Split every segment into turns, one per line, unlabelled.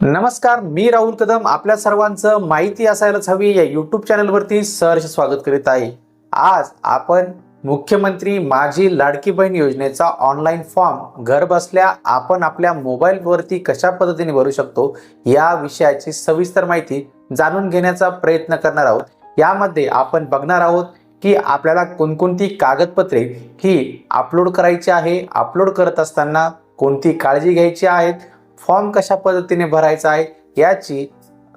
नमस्कार मी राहुल कदम. आपल्या सर्वांचं माहिती असायलाच हवी. या युट्यूब चॅनलवरती सहर्ष स्वागत करीत आहे. आज आपण मुख्यमंत्री माझी लाडकी बहीण योजनेचा ऑनलाईन फॉर्म घर बसल्या आपण आपल्या मोबाईलवरती कशा पद्धतीने भरू शकतो या विषयाची सविस्तर माहिती जाणून घेण्याचा प्रयत्न करणार आहोत. यामध्ये आपण बघणार आहोत की आपल्याला कोणकोणती कागदपत्रे ही अपलोड करायची आहे अपलोड करत असताना कोणती काळजी घ्यायची आहेत फॉर्म कशा पद्धतीने भरायचा आहे याची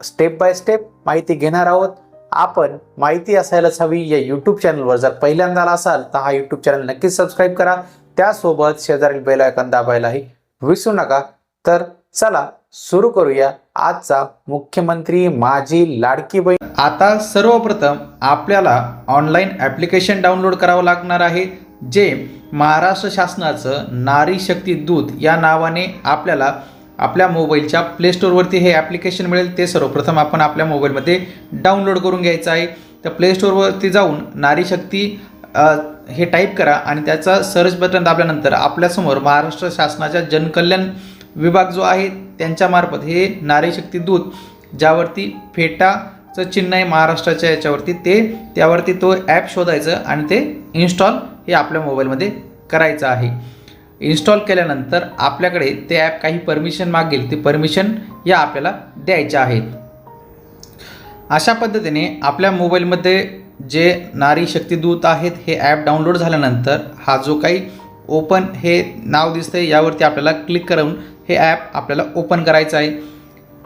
स्टेप बाय स्टेप माहिती घेणार आहोत. आपण माहिती असायलाच हवी या यूट्यूब चॅनलवर जर पहिल्यांदा आला असाल तर हा यूट्यूब चॅनल नक्कीच सबस्क्राईब करा. त्यासोबत शेजारील बेल आयकॉन दाबायलाही विसरू नका. तर चला सुरू करूया आजचा मुख्यमंत्री माझी लाडकी बहीण. आता सर्वप्रथम आपल्याला ऑनलाईन ॲप्लिकेशन डाउनलोड करावं लागणार आहे जे महाराष्ट्र शासनाचं नारी शक्ती दूत या नावाने आपल्याला आपल्या मोबाईलच्या प्ले स्टोअरवरती हे ॲप्लिकेशन मिळेल. ते सर्वप्रथम आपण आपल्या मोबाईलमध्ये डाउनलोड करून घ्यायचं आहे. तर प्ले स्टोअरवरती जाऊन नारी शक्ती हे टाईप करा आणि त्याचा सर्च बटन दाबल्यानंतर आपल्यासमोर महाराष्ट्र शासनाच्या जनकल्याण विभाग जो आहे त्यांच्यामार्फत हे नारी शक्ती दूत ज्यावरती फेटाचं चिन्ह आहे महाराष्ट्राच्या याच्यावरती ते त्यावरती तो ॲप शोधायचं आणि ते इन्स्टॉल हे आपल्या मोबाईलमध्ये करायचं आहे. इन्स्टॉल केल्यानंतर आपल्याकडे ते ॲप काही परमिशन मागेल ते परमिशन या आपल्याला द्यायच्या आहेत. अशा पद्धतीने आपल्या मोबाईलमध्ये जे नारी शक्तिदूत आहेत हे ॲप डाउनलोड झाल्यानंतर हा जो काही ओपन हे नाव दिसतं आहे यावरती आपल्याला क्लिक करून हे ॲप आपल्याला ओपन करायचं आहे.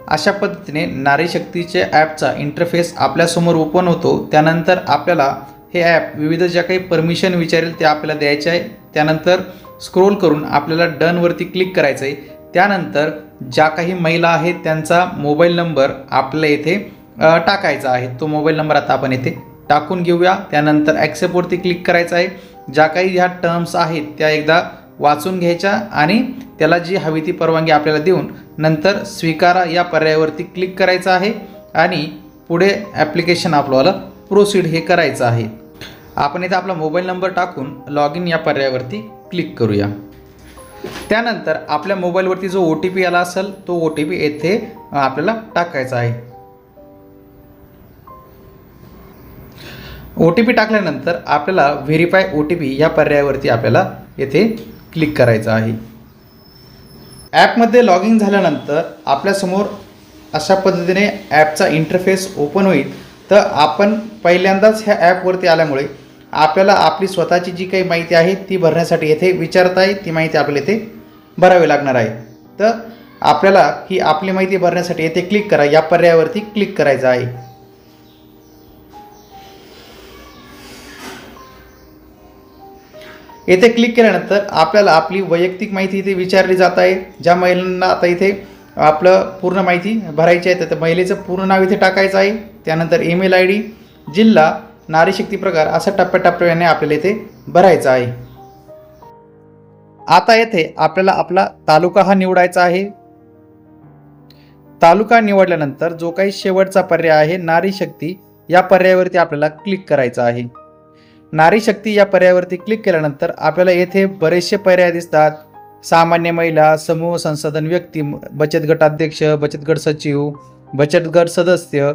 अशा पद्धतीने नारी शक्तीच्या ॲपचा इंटरफेस आपल्यासमोर ओपन होतो. त्यानंतर आपल्याला हे ॲप विविध ज्या काही परमिशन विचारेल ते आपल्याला द्यायचे आहे. त्यानंतर स्क्रोल करून आपल्याला डनवरती क्लिक करायचं आहे त्यानंतर ज्या काही महिला आहेत त्यांचा मोबाईल नंबर आपल्या इथे टाकायचा आहे. तो मोबाईल नंबर आता आपण इथे टाकून घेऊया. त्यानंतर ॲक्सेप्टवरती क्लिक करायचं आहे. ज्या काही ह्या टर्म्स आहेत त्या एकदा वाचून घ्यायच्या आणि त्याला जी हवी ती परवानगी आपल्याला देऊन नंतर स्वीकारा या पर्यायावरती क्लिक करायचं आहे आणि पुढे ॲप्लिकेशन आपल्याला प्रोसीड हे करायचं आहे. आपण इथे आपला मोबाईल नंबर टाकून लॉग इन या पर्यायावरती क्लिक करूया. त्यानंतर आपल्या मोबाईलवरती जो ओ टी पी आला असेल तो ओ टी पी येथे आपल्याला टाकायचा आहे. ओ टी पी टाकल्यानंतर आपल्याला व्हेरीफाय ओ टी पी या पर्यायावरती आपल्याला येथे क्लिक करायचं आहे. ॲपमध्ये लॉग इन झाल्यानंतर आपल्यासमोर अशा पद्धतीने ॲपचा इंटरफेस ओपन होईल. तर आपण पहिल्यांदाच ह्या ॲपवरती आल्यामुळे आपल्याला आपली स्वतःची जी काही माहिती आहे ती भरण्यासाठी येथे विचारत आहे ती माहिती आपल्याला येथे भरावी लागणार आहे. तर आपल्याला ही आपली माहिती भरण्यासाठी येथे क्लिक करा. या पर्यायावरती क्लिक करायचं आहे. येथे क्लिक केल्यानंतर आपल्याला आपली वैयक्तिक माहिती इथे विचारली जात आहे. ज्या महिलांना आता इथे आपलं पूर्ण माहिती भरायची आहे तर महिलेचं पूर्ण नाव इथे टाकायचं आहे. त्यानंतर ईमेल आय डी जिल्हा नारीशक्ती प्रकार असा टप्प्याटप्प्याने आपल्याला इथे भरायचा आहे. आता येथे आपल्याला आपला तालुका हा निवडायचा आहे. तालुका निवडल्यानंतर जो काही शेवटचा पर्याय आहे नारी शक्ती या पर्यायावरती आपल्याला क्लिक करायचा आहे. नारी शक्ती या पर्यायावरती क्लिक केल्यानंतर आपल्याला येथे बरेचसे पर्याय दिसतात. सामान्य महिला समूह संसाधन व्यक्ती बचत गटाध्यक्ष बचत गट सचिव बचत गट सदस्य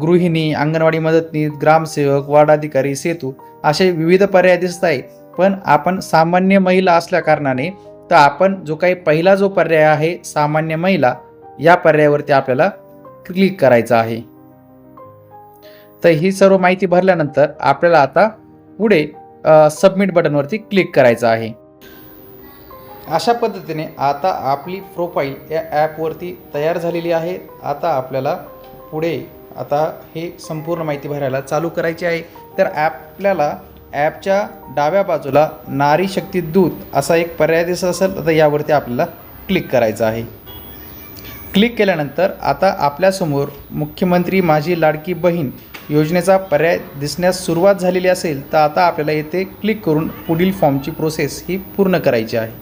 गृहिणी अंगणवाडी मदतनीस ग्रामसेवक वार्ड अधिकारी सेतू असे विविध पर्याय दिसत आहे पण आपण सामान्य महिला असल्या कारणाने तर आपण जो काही पहिला जो पर्याय आहे सामान्य महिला या पर्यायावरती आपल्याला क्लिक करायचं आहे. तर ही सर्व माहिती भरल्यानंतर आपल्याला आता पुढे सबमिट बटनवरती क्लिक करायचं आहे. अशा पद्धतीने आता आपली प्रोफाईल या ॲपवरती तयार झालेली आहे. आता आपल्याला पुढे आता हे संपूर्ण माहिती भरायला चालू करायची आहे. तर आपल्याला ॲपच्या डाव्या बाजूला नारी शक्ती दूत असा एक पर्याय दिसत असेल तर यावरती आपल्याला क्लिक करायचं आहे. क्लिक केल्यानंतर आता आपल्यासमोर मुख्यमंत्री माझी लाडकी बहीण योजनेचा पर्याय दिसण्यास सुरुवात झालेली असेल तर आता आपल्याला येथे क्लिक करून पुढील फॉर्मची प्रोसेस ही पूर्ण करायची आहे.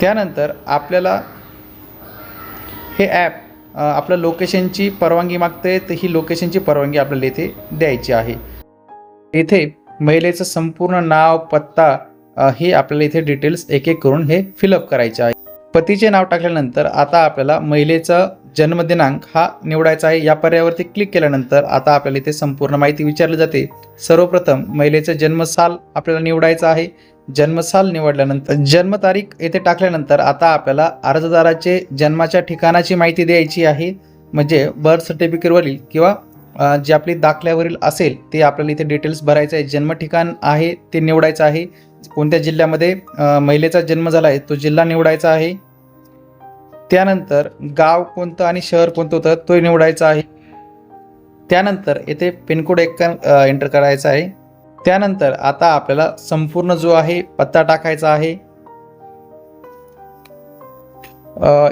त्यानंतर आपल्याला हे ॲप आपलं लोकेशनची परवानगी मागते तर ही लोकेशनची परवानगी आपल्याला इथे द्यायची आहे. इथे महिलेचं संपूर्ण नाव पत्ता हे आपल्याला इथे डिटेल्स एक एक करून हे फिलअप करायचे आहे. पतीचे नाव टाकल्यानंतर आता आपल्याला महिलेचा जन्मदिनांक हा निवडायचा आहे. या पर्यायावरती क्लिक केल्यानंतर आता आपल्याला इथे संपूर्ण माहिती विचारली जाते. सर्वप्रथम महिलेचं जन्मसाल आपल्याला निवडायचं आहे. जन्मसाल निवडल्यानंतर जन्मतारीख येथे टाकल्यानंतर आता आपल्याला अर्जदाराचे जन्माच्या ठिकाणाची माहिती द्यायची आहे. म्हणजे बर्थ सर्टिफिकेटवरील किंवा जे आपली दाखल्यावरील असेल ते आपल्याला इथे डिटेल्स भरायचं आहे. जन्म ठिकाण आहे ते निवडायचं आहे. कोणत्या जिल्ह्यामध्ये महिलेचा जन्म झाला आहे तो जिल्हा निवडायचा आहे. त्यानंतर गाव कोणतं आणि शहर कोणतं होतं तो निवडायचा आहे. त्यानंतर येथे पिनकोड एक एंटर करायचा आहे. त्यानंतर आता आपल्याला संपूर्ण जो आहे पत्ता टाकायचा आहे.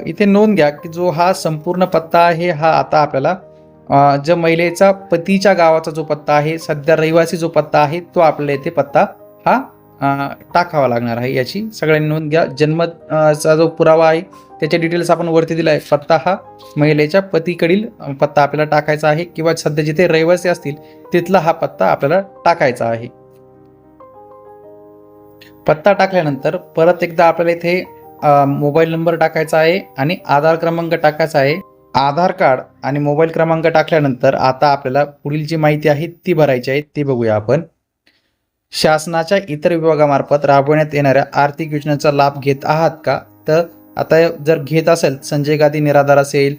इथे नोंद घ्या की जो हा संपूर्ण पत्ता आहे हा आता आपल्याला ज्या महिलेचा पतीच्या गावाचा जो पत्ता आहे सध्या रहिवासी जो पत्ता आहे तो आपल्याला इथे पत्ता हा टाकावा लागणार आहे याची. सगळ्यांनी नोंद घ्या. जन्मचा चा जो पुरावा आहे त्याचे डिटेल्स आपण वरती दिला आहे पत्ता हा महिलेच्या पतीकडील पत्ता आपल्याला टाकायचा आहे किंवा सध्या जिथे रहिवासी असतील तिथला हा पत्ता आपल्याला टाकायचा आहे. पत्ता टाकल्यानंतर परत एकदा आपल्याला इथे मोबाईल नंबर टाकायचा आहे आणि आधार क्रमांक टाकायचा आहे. आधार कार्ड आणि मोबाईल क्रमांक टाकल्यानंतर आता आपल्याला पुढील जी माहिती आहे ती भरायची आहे. ती बघूया आपण. शासनाच्या इतर विभागामार्फत राबवण्यात येणाऱ्या आर्थिक योजनांचा लाभ घेत आहात का? तर आता जर घेत असेल संजय गांधी निराधार असेल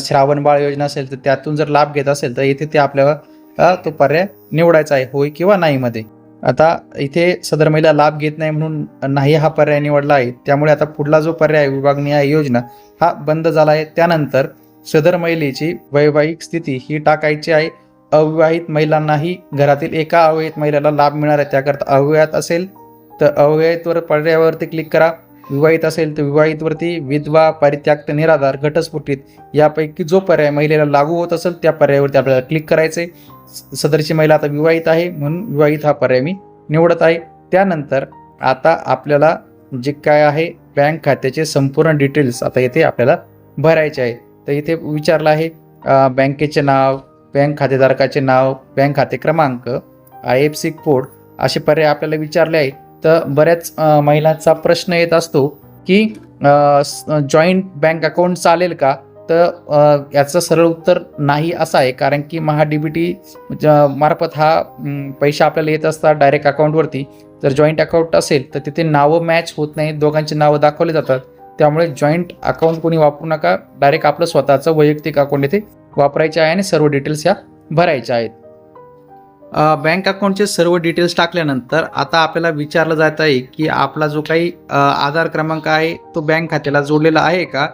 श्रावण बाळ योजना असेल तर त्यातून जर लाभ घेत असेल तर इथे ते आपल्याला तो पर्याय निवडायचा आहे होय किंवा नाही मध्ये. आता इथे सदर महिला लाभ घेत नाही म्हणून नाही हा पर्याय निवडला आहे. त्यामुळे आता पुढला जो पर्याय विभागनिय योजना हा बंद झाला आहे. त्यानंतर सदर महिलेची वैवाहिक स्थिती ही टाकायची आहे. अविवाहित महिलांनाही घरातील एका अविवाहित महिलेला लाभ मिळणार आहे. त्याकरता अविवाहित असेल तर अविवाहितवर पर्यायावरती क्लिक करा. विवाहित असेल तर विवाहितवरती विधवा परित्याक्त निराधार घटस्फुटीत यापैकी जो पर्याय महिलेला लागू होत असेल त्या पर्यायावरती आपल्याला क्लिक करायचे सदरची महिला आता विवाहित आहे म्हणून विवाहित हा पर्याय मी निवडत आहे. त्यानंतर आता आपल्याला जे काय आहे बँक खात्याचे संपूर्ण डिटेल्स आता येथे आपल्याला भरायचे आहे. तर इथे विचारलं आहे बँकेचे नाव बँक खातेधारकाचे नाव बँक खाते क्रमांक आय एफ सी कोड असे पर्याय आपल्याला विचारले आहेत. तर बऱ्याच महिलांचा प्रश्न येत असतो की जॉईंट बँक अकाउंट चालेल का? तर याचं सरळ उत्तर नाही असं आहे. कारण की महा डी बी टी मार्फत हा पैसे आपल्याला येत असतात डायरेक्ट अकाउंटवरती. जर जॉईंट अकाउंट असेल तर तिथे नावं मॅच होत नाही. दोघांची नावं दाखवली जातात. त्यामुळे जॉईंट अकाउंट कोणी वापरू नका. डायरेक्ट आपलं स्वतःचं वैयक्तिक अकाउंट इथे वापरायचे आहे आणि सर्व डिटेल्स या भरायच्या आहेत. बँक अकाउंटचे सर्व डिटेल्स टाकल्यानंतर आता आपल्याला विचारलं जात आहे की आपला जो काही आधार क्रमांक आहे तो बँक खात्याला जोडलेला आहे का?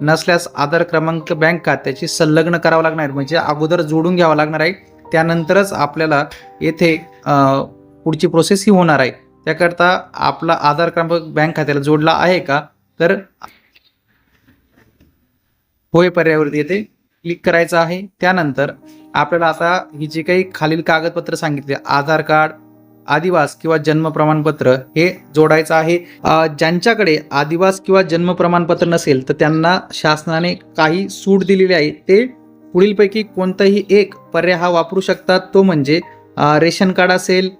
नसल्यास आधार क्रमांक बँक खात्याची संलग्न करावा लागणार म्हणजे अगोदर जोडून घ्यावा लागणार आहे. त्यानंतरच आपल्याला येथे पुढची प्रोसेस ही होणार आहे. त्याकरता आपला आधार क्रमांक बँक खात्याला जोडला आहे का? तर होय पर्यायावरती येते. क्लिक करायचं आहे. त्यानंतर आपल्याला आता ही जी काही खालील कागदपत्र सांगितले आधार कार्ड आदिवास किंवा जन्म प्रमाणपत्र हे जोडायचं आहे. ज्यांच्याकडे आदिवास किंवा जन्म प्रमाणपत्र नसेल तर त्यांना शासनाने काही सूट दिलेली आहे. ते पुढीलपैकी कोणताही एक पर्याय हा वापरू शकतात. तो म्हणजे रेशन कार्ड असेल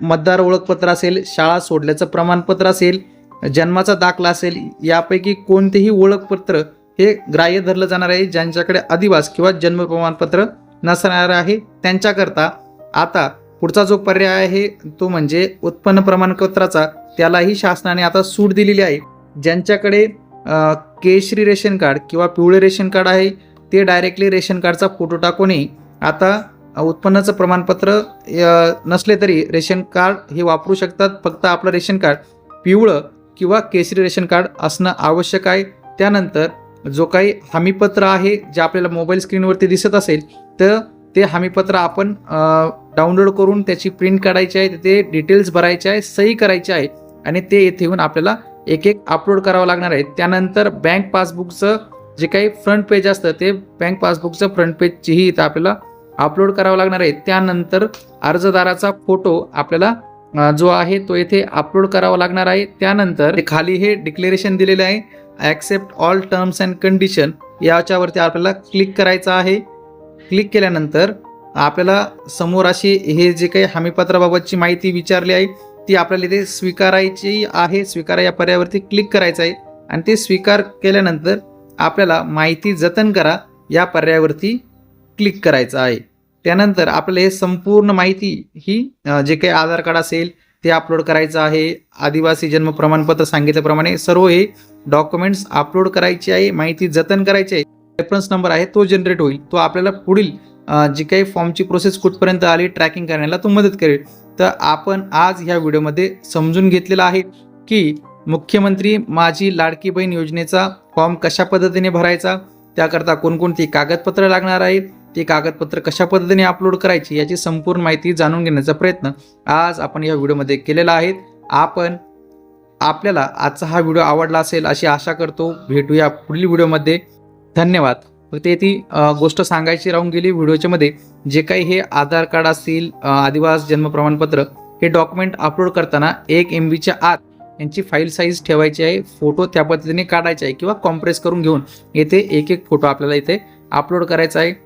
मतदार ओळखपत्र असेल शाळा सोडल्याचं प्रमाणपत्र असेल जन्माचा दाखला असेल यापैकी कोणतेही ओळखपत्र हे ग्राह्य धरलं जाणार आहे ज्यांच्याकडे अधिवास किंवा जन्म प्रमाणपत्र नसणार आहे त्यांच्याकरता आता पुढचा जो पर्याय आहे तो म्हणजे उत्पन्न प्रमाणपत्राचा. त्यालाही शासनाने आता सूट दिलेली आहे. ज्यांच्याकडे केशरी रेशन कार्ड किंवा पिवळे रेशन कार्ड आहे ते डायरेक्टली रेशन कार्डचा फोटो टाकूनही आता उत्पन्नाचं प्रमाणपत्र नसले तरी रेशन कार्ड हे वापरू शकतात. फक्त आपलं रेशन कार्ड पिवळं किंवा केसरी रेशन कार्ड असणं आवश्यक आहे. त्यानंतर जो काही हमीपत्र आहे जे आपल्याला मोबाईल स्क्रीनवरती दिसत असेल तर ते हमीपत्र आपण डाउनलोड करून त्याची प्रिंट काढायची आहे ते डिटेल्स भरायचे आहे सही करायची आहे आणि ते येथे येऊन आपल्याला एक एक अपलोड करावं लागणार आहे. त्यानंतर बँक पासबुकचं जे काही फ्रंट पेज असतं ते बँक पासबुकचं फ्रंट पेजचीही इथं आपल्याला अपलोड करावं लागणार आहे. त्यानंतर अर्जदाराचा फोटो आपल्याला जो आहे तो येथे अपलोड करावा लागणार आहे. त्यानंतर खाली हे डिक्लेरेशन दिलेले आहे. Accept all terms and condition याच्यावरती आपल्याला क्लिक करायचं आहे. क्लिक केल्यानंतर आपल्याला समोर अशी हे जे काही हमीपत्राबाबतची माहिती विचारली आहे ती आपल्याला इथे स्वीकारायची आहे. स्वीकारा या पर्यायावरती क्लिक करायचं आहे. आणि ते स्वीकार केल्यानंतर आपल्याला माहिती जतन करा. या पर्यायावरती क्लिक करायचं आहे. त्यानंतर आपल्याला हे संपूर्ण माहिती ही जे काही आधार कार्ड असेल ते अपलोड करायचं आहे. आदिवासी जन्म प्रमाणपत्र सांगितल्याप्रमाणे सर्व हे डॉक्युमेंट्स अपलोड करायचे आहे माहिती जतन करायची आहे. रेफरन्स नंबर आहे तो जनरेट होईल. तो आपल्याला पुढील जी काही फॉर्मची प्रोसेस कुठपर्यंत आली ट्रॅकिंग करण्याला तो मदत करेल. तर आपण आज ह्या व्हिडिओमध्ये समजून घेतलेलं आहे की मुख्यमंत्री माझी लाडकी बहीण योजनेचा फॉर्म कशा पद्धतीने भरायचा? त्याकरता कोणकोणती कागदपत्र लागणार आहेत? ती कागदपत्र कशा पद्धतीने अपलोड करायची याची संपूर्ण माहिती जाणून घेण्याचा प्रयत्न आज आपण या व्हिडिओमध्ये केलेला आहे. आपण आपल्याला आजचा हा व्हिडिओ आवडला असेल अशी आशा करतो. भेटूया पुढील व्हिडिओमध्ये. धन्यवाद. फक्त ती गोष्ट सांगायची राहून गेली व्हिडिओच्या मध्ये. जे काही हे आधार कार्ड असतील आदिवास जन्म प्रमाणपत्र हे डॉक्युमेंट अपलोड करताना एक एम बीच्या आत यांची फाईल साईज ठेवायची आहे. फोटो त्या पद्धतीने काढायचे आहे किंवा कॉम्प्रेस करून घेऊन येथे एक एक फोटो आपल्याला इथे अपलोड करायचा आहे.